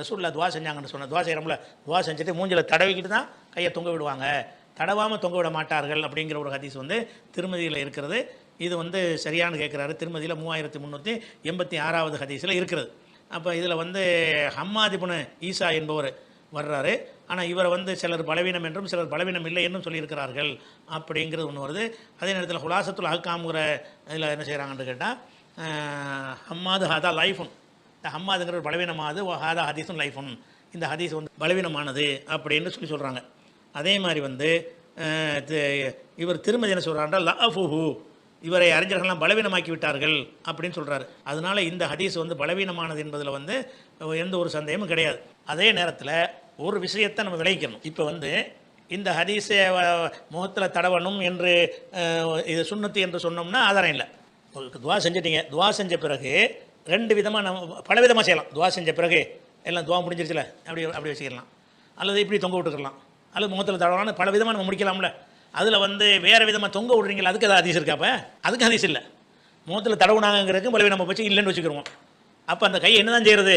ரசூலில் துவா செஞ்சாங்கன்னு சொன்ன துவா செய்கிறோம்ல துவா செஞ்சுட்டு மூஞ்சில் தடவிக்கிட்டு தான் கையை தொங்க விடுவாங்க. தடவாமல் தொங்க விட மாட்டார்கள் அப்படிங்கிற ஒரு ஹதீஸ் வந்து திருமதியில் இருக்கிறது. இது வந்து சரியானு கேட்குறாரு திருமதியில் மூவாயிரத்தி முந்நூற்றி எண்பத்தி ஆறாவது ஹதீஸில் இருக்கிறது. அப்போ இதில் வந்து ஹம்மாதிபுனு ஈசா என்பவர் வர்றாரு. ஆனால் இவரை வந்து சிலர் பலவீனம் என்றும் சிலர் பலவீனம் இல்லை என்றும் சொல்லியிருக்கிறார்கள் அப்படிங்கிறது ஒன்று வருது. அதே நேரத்தில் ஹுலாசத்துல் ஹக்காமுங்கிற இதில் என்ன செய்கிறாங்கன்னு கேட்டால் ஹம்மாது ஹதா லைஃபுன். இந்த ஹம்மாதுங்கிற ஒரு பலவீனமானது ஹாத ஹாதா ஹதீஸும் லைஃபும் இந்த ஹதீஸ் வந்து பலவீனமானது அப்படின்னு சொல்லி சொல்கிறாங்க அதே மாதிரி வந்து இவர் திருமதி என்ன சொல்கிறாருன்னா லஃபுஹு இவரை அறிஞர்கள்லாம் பலவீனமாக்கி விட்டார்கள் அப்படின்னு சொல்கிறாரு அதனால இந்த ஹதீஸ் வந்து பலவீனமானது என்பதில் வந்து எந்த ஒரு சந்தேகமும் கிடையாது. அதே நேரத்தில் ஒரு விஷயத்தை நம்ம விளைவிக்கணும். இப்போ வந்து இந்த ஹதீஸை முகத்தில் தடவணும் என்று இது சுண்ணத்து என்று சொன்னோம்னா ஆதாரம் இல்லை. துவா செஞ்சிட்டீங்க. துவா செஞ்ச பிறகு ரெண்டு விதமாக நம்ம பல விதமாக செய்யலாம். துவா செஞ்ச பிறகு எல்லாம் துவா முடிஞ்சிருச்சுல அப்படி அப்படி வச்சுக்கலாம் அல்லது இப்படி தொங்க விட்டுக்கலாம் அல்லது முகத்தில் தடவலாம்னு பல விதமாக நம்ம முடிக்கலாம்ல. அதில் வந்து வேறு விதமாக தொங்க விடுறீங்களா? அதுக்கு எதாவது அதிசயம் இருக்காப்ப அதுக்கு ஹதீஸ் இல்லை. முகத்தில் தடவுனாங்கிறதுக்கு பலவே நம்ம வச்சு இல்லைன்னு வச்சுக்கிறோம் அப்போ அந்த கை என்ன தான் செய்கிறது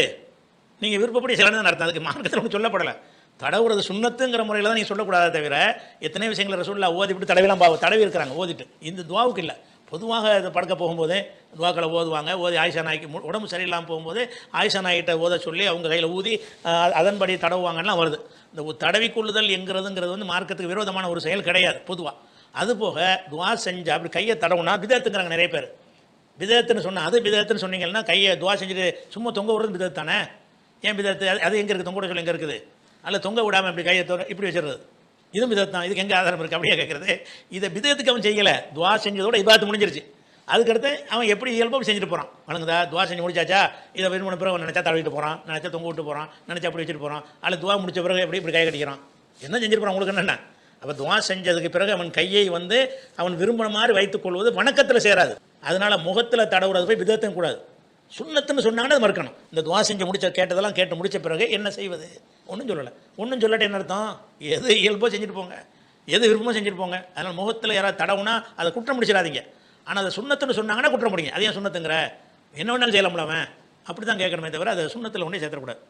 நீங்கள் விருப்பப்படி செய்யணும்னு அர்த்தம். அதுக்கு மார்க்கத்தில் ஒன்றும் சொல்லப்படலை. தடவுறது சுண்ணத்துங்கிற முறையில் தான் நீங்கள் சொல்லக்கூடாதே தவிர எத்தனை விஷயங்களை ரசூல்லா ஓதி விட்டு தடவிலாம் பாவ தடவி இருக்கிறாங்க ஓதிட்டு. இந்த துவாவுக்கு இல்லை. பொதுவாக இது படுக்க போகும்போது துவாக்களை ஓதுவாங்க. ஓதி ஆயிஷா நாய்க்கு மு- உடம்பு சரியில்லாமல் போகும்போது ஆயிஷா நாய்கிட்ட ஓத சொல்லி அவங்க கையில் ஊதி அதன்படி தடவுவாங்கன்னா வருது. இந்த தடவி கொள்ளுதல் என்கிறதுங்கிறது வந்து மார்க்கத்துக்கு விரோதமான ஒரு செயல் கிடையாது பொதுவாக அதுபோக துவா செஞ்சு அப்படி கையை தடவுனா விதத்துங்கிறாங்க நிறைய பேர். விதத்துன்னு சொன்னால் அது விதத்துன்னு சொன்னீங்கன்னா கையை துவா செஞ்சுட்டு சும்மா தொங்க விடுறது விதத்து தானே? ஏன் விதத்து? அது- எங்கே இருக்குது தொங்க விட சொல்லி எங்கே இருக்குது? அல்ல தொங்க விடாமல் இப்படி கையை தொங்க இப்படி வச்சிடுறது. இதுவும் விதத்து தான் இதுக்கு எங்கே ஆதாரம் இருக்குது அப்படியே கேட்குறது இதை விதத்துக்கு அவன் செய்யலை. துவா செஞ்சதோட இபாத்து முடிஞ்சிருச்சு. அதுக்கடுத்து அவன் எப்படி இயல்பாக செஞ்சுட்டு போகிறான் வணங்குதா? துவா செஞ்சு முடிச்சாச்சா? இதை விரும்பின பிறகு அவன் நினச்சா தடவிட்டு போகிறான் நினச்சா தொங்க விட்டு போகிறான் நினச்சா அப்படி வச்சுட்டு போகிறான் அல்ல துவா முடிச்ச பிறகு எப்படி இப்படி கை கட்டிக்கிறான்? என்ன செஞ்சுட்டு போகிறான் உங்களுக்கு என்னென்ன? அப்போ துவா செஞ்சதுக்கு பிறகு அவன் கையை வந்து அவன் விரும்பின மாதிரி வைத்துக் கொள்வது வணக்கத்தில் சேராது. அதனால முகத்தில் தடவுறது போய் விதத்தையும் கூடாது. சுண்ணத்துன்னு சொன்னாங்கன்னா அது மறுக்கணும். இந்த துவா செஞ்சு முடிச்ச கேட்டதெல்லாம் கேட்டு முடித்த பிறகு என்ன செய்வது? ஒன்றும் சொல்லலை. ஒன்றும் சொல்லட்டு என்ன அர்த்தம்? எது இயல்போ செஞ்சுட்டு போங்க. எது விருப்பமோ செஞ்சுட்டு போங்க. அதனால் முகத்தில் யாராவது தடவுனா அதை குற்றம் முடிச்சிடாதீங்க. ஆனால் அதை சுண்ணத்துன்னு சொன்னாங்கன்னா குற்றம் முடியுங்க அது ஏன் சுண்ணத்துங்கிற? என்ன வேணாலும் செய்யலாம்ல அவன். அப்படி தான் கேட்கணுமே தவிர அதை சுண்ணத்தில் ஒன்றே சேர்த்துக்கூடாது